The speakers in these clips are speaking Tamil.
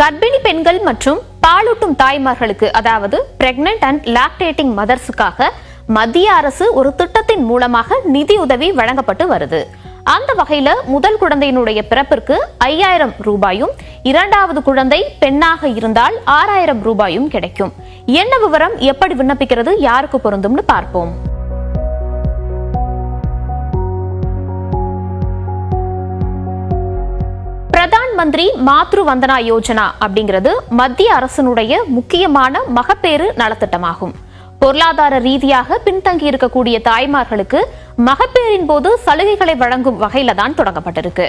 கர்ப்பிணி பெண்கள் மற்றும் பாலூட்டும் தாய்மார்களுக்கு அதாவது பிரெக்னன்ட் அண்ட் லாக்டேட்டிங் மதர்ஸுக்காக மத்திய அரசு ஒரு திட்டத்தின் மூலமாக நிதியுதவி வழங்கப்பட்டு வருது. அந்த வகையில முதல் குழந்தையினுடைய பிறப்பிற்கு ஐயாயிரம் ரூபாயும் இரண்டாவது குழந்தை பெண்ணாக இருந்தால் ஆறாயிரம் ரூபாயும் கிடைக்கும். என்ன விவரம் எப்படி விண்ணப்பிக்கிறது யாருக்கு பொருந்தும்னு பார்ப்போம். பிரதான் மந்திரி மாத்ரு வந்தனா யோஜனா அப்படிங்கிறது மத்திய அரசினுடைய முக்கியமான மகப்பேறு நலத்திட்டமாகும். பொருளாதார ரீதியாக பின்தங்கி இருக்கக்கூடிய தாய்மார்களுக்கு மகப்பேறின் போது சலுகைகளை வழங்கும் வகையில தான் தொடங்கப்பட்டிருக்கு.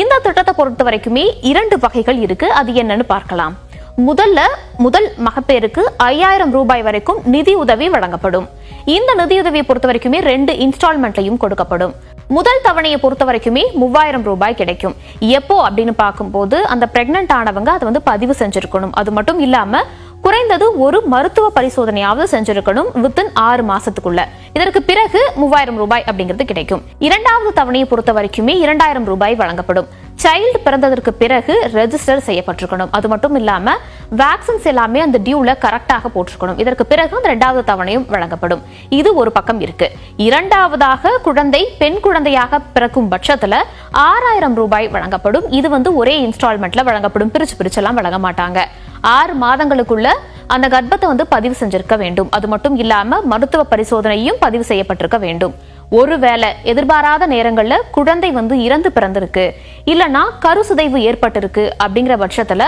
இந்த திட்டத்தை பொறுத்த வரைக்குமே இரண்டு வகைகள் இருக்கு. அது என்னன்னு பார்க்கலாம். முதல்ல முதல் மகப்பேருக்கு ஐயாயிரம் ரூபாய் வரைக்கும் நிதி உதவி வழங்கப்படும். இந்த நிதியுதவியை பொறுத்த வரைக்குமே ரெண்டு இன்ஸ்டால்மெண்ட்லையும் கொடுக்கப்படும். முதல் தவணையை பொறுத்த வரைக்குமே மூவாயிரம் ரூபாய் கிடைக்கும். எப்போ அப்படின்னு பார்க்கும்போது அந்த பிரெக்னன்ட் ஆனவங்க அதை வந்து பதிவு செஞ்சிருக்கணும். அது மட்டும் இல்லாம குறைந்தது ஒரு மருத்துவ பரிசோதனையாவது செஞ்சிருக்கணும் வித்தின் ஆறு மாசத்துக்குள்ள. இதற்கு பிறகு மூவாயிரம் ரூபாய் அப்படிங்கிறது கிடைக்கும். இரண்டாவது தவணையை பொறுத்த வரைக்குமே இரண்டாயிரம் ரூபாய் வழங்கப்படும். சைல்டு பிறந்ததற்கு பிறகு ரெஜிஸ்டர் செய்யப்பட்டிருக்கணும். அது மட்டும் இல்லாம வேக்சின்ஸ் எல்லாமே அந்த டியூல கரெக்டாக போட்டிருக்கணும். இதற்கு பிறகு அந்த இரண்டாவது தவணையும் வழங்கப்படும். இது ஒரு பக்கம் இருக்கு. இரண்டாவதாக குழந்தை பெண் குழந்தையாக பிறக்கும் பட்சத்துல ஆறாயிரம் ரூபாய் வழங்கப்படும். இது வந்து ஒரே இன்ஸ்டால்மெண்ட்ல வழங்கப்படும். பிரிச்சு பிரிச்செல்லாம் வழங்க மாட்டாங்க. ஆறு மாதங்களுக்குள்ள அந்த கர்ப்பத்தை வந்து பதிவு செஞ்சிருக்க வேண்டும். அது மட்டும் இல்லாம மருத்துவ பரிசோதனையும் பதிவு செய்யப்பட்டிருக்க வேண்டும். ஒருவேளை எதிர்பாராத நேரங்கள்ல குழந்தை வந்து இறந்து பிறந்திருக்கு. இல்லனா கருசிதைவு ஏற்பட்டிருக்கு அப்படிங்கிற பட்சத்துல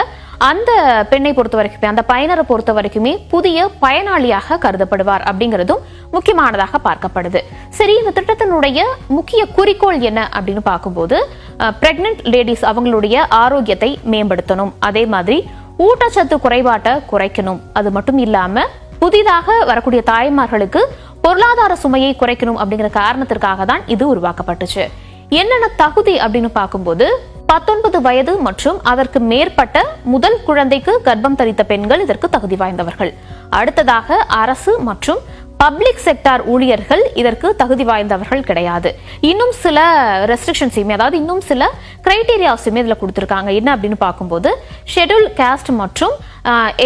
அந்த பெண்ணை பொறுத்த வரைக்குமே அந்த பயனரை பொறுத்த வரைக்குமே புதிய பயனாளியாக கருதப்படுவார் அப்படிங்கிறதும் முக்கியமானதாக பார்க்கப்படுது. சரி இந்த திட்டத்தினுடைய முக்கிய குறிக்கோள் என்ன அப்படின்னு பார்க்கும்போது பிரெக்னென்ட் லேடிஸ் அவங்களுடைய ஆரோக்கியத்தை மேம்படுத்தணும். அதே மாதிரி ஊட்டச்சத்து குறைபாட்டை குறைக்கணும். அது மட்டும் இல்லாம புதிதாக வரக்கூடிய தாய்மார்களுக்கு பொருளாதார சுமையை குறைக்கணும் அப்படிங்கிற காரணத்திற்காக தான் இது உருவாக்கப்பட்டுச்சு. என்னென்ன தகுதி அப்படின்னு பார்க்கும்போது பத்தொன்பது வயது மற்றும் அதற்கு மேற்பட்ட முதல் குழந்தைக்கு கர்ப்பம் தரித்த பெண்கள் இதற்கு தகுதி வாய்ந்தவர்கள். அடுத்ததாக அரசு மற்றும் பப்ளிக் செக்டார் ஊழியர்கள் இதற்கு தகுதி வாய்ந்தவர்கள் கிடையாது. இன்னும் சில ரெஸ்ட்ரிக்ஷன்ஸையுமே அதாவது இன்னும் சில கிரைட்டீரியாஸுமே இதில் கொடுத்துருக்காங்க. என்ன அப்படின்னு பார்க்கும்போது ஷெட்யூல் காஸ்ட் மற்றும்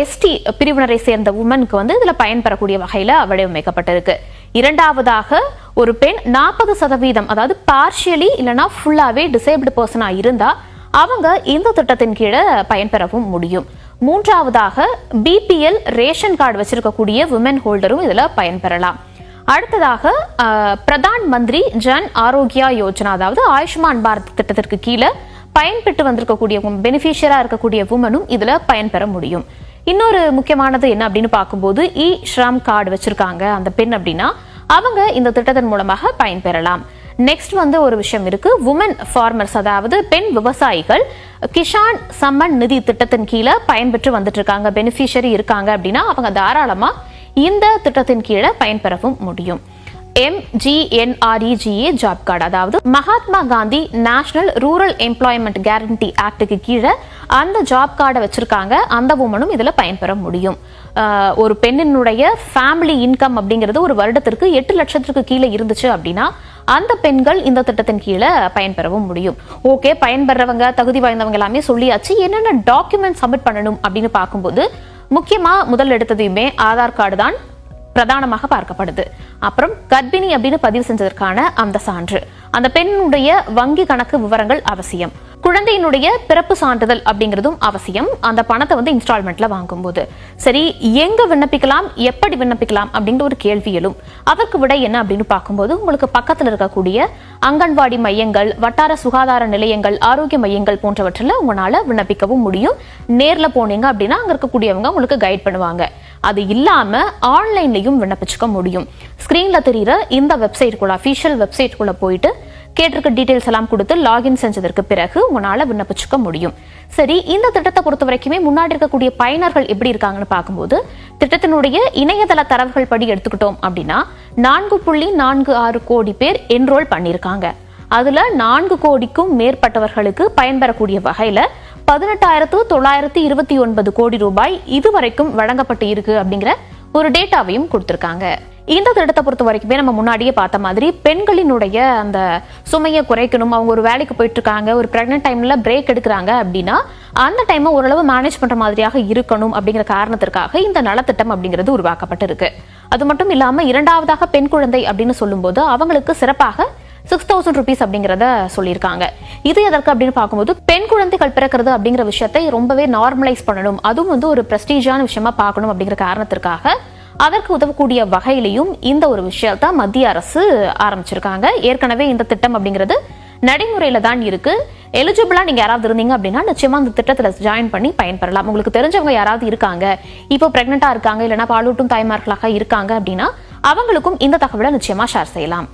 எஸ்டி பிரிவினரை சேர்ந்த உமனுக்கு வந்து இதில் பயன்பெறக்கூடிய வகையில் வடிவமைக்கப்பட்டிருக்கு. இரண்டாவதாக ஒரு பெண் நாற்பது சதவீதம் அதாவது பார்ஷியலி இல்லைனா ஃபுல்லாகவே டிசேபிள் பர்சனாக இருந்தால் அவங்க இந்த திட்டத்தின் கீழே பயன்பெறவும் முடியும். மூன்றாவதாக பிபிஎல் ரேஷன் கார்டு வச்சிருக்கக்கூடிய உமன் ஹோல்டரும் இதுல பயன்பெறலாம். அடுத்ததாக பிரதான் மந்திரி ஜன் ஆரோக்கியா யோஜனா அதாவது ஆயுஷ்மான் பாரத் திட்டத்திற்கு கீழே பயன்பெற்று வந்திருக்கக்கூடிய பெனிஃபிஷியரா இருக்கக்கூடிய உமனும் இதுல பயன்பெற முடியும். இன்னொரு முக்கியமானது என்ன அப்படின்னு பார்க்கும்போது இ ஸ்ரம் கார்டு வச்சிருக்காங்க அந்த பெண் அப்படின்னா அவங்க இந்த திட்டத்தின் மூலமாக பயன்பெறலாம் நெக்ஸ்ட் வந்து ஒரு விஷயம் இருக்கு உமன் ஃபார்மர்ஸ் அதாவது பெண் விவசாயிகள் கிஷான் சம்மன் நிதி திட்டத்தின் கீழே பயன்பெற்று வந்துட்டு இருக்காங்க பெனிஃபிஷரி இருக்காங்க அப்படின்னா அவங்க தாராளமா இந்த திட்டத்தின் கீழே பயன்பெறவும் முடியும். எம்ஜிஎன்ஆர்இஜிஏ ஜாப் கார்டு அதாவது Mahatma Gandhi national rural employment guarantee ஆக்டுக்கு கீழே அந்த ஜாப் கார்டை வச்சிருக்காங்க. அந்த உமனும் இதுல பயன்பெற முடியும். ஒரு பெண்ணினுடைய ஃபேமிலி இன்கம் அப்படிங்கிறது ஒரு வருடத்திற்கு எட்டு லட்சத்திற்கு கீழே இருந்துச்சு அப்படின்னா அந்த பெண்கள் இந்த திட்டத்தின் கீழே பயன்பெறவும் முடியும். ஓகே பயன்பெறவங்க தகுதி வாய்ந்தவங்க எல்லாமே சொல்லியாச்சு. என்னென்ன டாக்குமெண்ட் சப்மிட் பண்ணணும் அப்படின்னு பார்க்கும்போது முக்கியமா முதல் எடுத்ததையுமே ஆதார் கார்டு தான். பிரதானமாக பார்க்கப்படுது. அப்புறம் கர்ப்பிணி அப்படின்னு பதிவு செஞ்சதற்கான அந்த சான்று. அந்த பெண்ணுடைய வங்கி கணக்கு விவரங்கள் அவசியம். குழந்தையினுடைய பிறப்பு சான்றிதழ் அப்படிங்கிறதும் அவசியம். அந்த பணத்தை வந்து இன்ஸ்டால்மெண்ட்ல வாங்கும்போது. சரி எங்க விண்ணப்பிக்கலாம்? எப்படி விண்ணப்பிக்கலாம்? அப்படிங்கிற ஒரு கேள்வி எழும். அதற்கு விட என்ன அப்படின்னு பார்க்கும்போது உங்களுக்கு பக்கத்தில் இருக்கக்கூடிய அங்கன்வாடி மையங்கள் வட்டார சுகாதார நிலையங்கள் ஆரோக்கிய மையங்கள் போன்றவற்றில் உங்களால் விண்ணப்பிக்கவும் முடியும். நேரில் போனீங்க அப்படின்னா அங்க இருக்கக்கூடியவங்க உங்களுக்கு கைட் பண்ணுவாங்க. அது இல்லாம ஆன்லைன்லயும் விண்ணப்பிச்சுக்க முடியும். ஸ்கிரீன்ல தெரியுற இந்த வெப்சைட்குள்ள அஃபீஷியல் வெப்சைட்குள்ளே போயிட்டு கேட்டிருக்க டீடைல்ஸ் எல்லாம் கொடுத்து லாகின் செஞ்சதற்கு பிறகு உங்களால விண்ணப்பிச்சுக்க முடியும். சரி இந்த திட்டத்தை பொறுத்த வரைக்குமே முன்னாடி இருக்கக்கூடிய பயனர்கள் எப்படி இருக்காங்கன்னு பார்க்கும்போது திட்டத்தினுடைய இணையதள தரவுகள் படி எடுத்துக்கிட்டோம் அப்படின்னா நான்கு புள்ளி நான்கு ஆறு கோடி பேர் என்ரோல் பண்ணியிருக்காங்க. அதுல நான்கு கோடிக்கும் மேற்பட்டவர்களுக்கு பயன்பெறக்கூடிய வகையில பதினெட்டாயிரத்து தொள்ளாயிரத்து இருபத்தி ஒன்பது கோடி ரூபாய் இதுவரைக்கும் வழங்கப்பட்டு இருக்கு அப்படிங்கிற ஒரு டேட்டாவையும் கொடுத்திருக்காங்க. இந்த திட்டத்தை பொறுத்த வரைக்குமே நம்ம முன்னாடியே பார்த்த மாதிரி பெண்களினுடைய அந்த சுமையை குறைக்கணும். அவங்க ஒரு வேலைக்கு போயிட்டு இருக்காங்க ஒரு பிரெக்னென்ட் டைம்ல பிரேக் எடுக்கிறாங்க அப்படின்னா அந்த டைமை ஓரளவு மேனேஜ் பண்ற மாதிரியாக இருக்கணும் அப்படிங்கிற காரணத்திற்காக இந்த நலத்திட்டம் அப்படிங்கிறது உருவாக்கப்பட்டிருக்கு. அது மட்டும் இல்லாம இரண்டாவதாக பெண் குழந்தை அப்படின்னு சொல்லும்போது அவங்களுக்கு சிறப்பாக சிக்ஸ் தௌசண்ட் ருபீஸ் அப்படிங்கிறத சொல்லியிருக்காங்க. இது எதற்கு அப்படின்னு பார்க்கும்போது பெண் குழந்தைகள் பிறக்கிறது அப்படிங்கிற விஷயத்தை ரொம்பவே நார்மலைஸ் பண்ணணும். அதுவும் வந்து ஒரு பிரஸ்டீஜான விஷயமா பார்க்கணும் அப்படிங்கிற காரணத்திற்காக அதற்கு உதவக்கூடிய வகையிலையும் இந்த ஒரு விஷயத்த மத்திய அரசு ஆரம்பிச்சிருக்காங்க. ஏற்கனவே இந்த திட்டம் அப்படிங்கிறது நடைமுறையில தான் இருக்கு. எலிஜிபிளா நீங்க யாராவது இருந்தீங்க அப்படின்னா நிச்சயமா அந்த திட்டத்துல ஜாயின் பண்ணி பயன்பெறலாம். உங்களுக்கு தெரிஞ்சவங்க யாராவது இருக்காங்க இப்போ பிரெக்னெண்டா இருக்காங்க இல்லைன்னா பாலூட்டும் தாய்மார்களாக இருக்காங்க அப்படின்னா அவங்களுக்கும் இந்த தகவலை நிச்சயமா ஷேர் செய்யலாம்.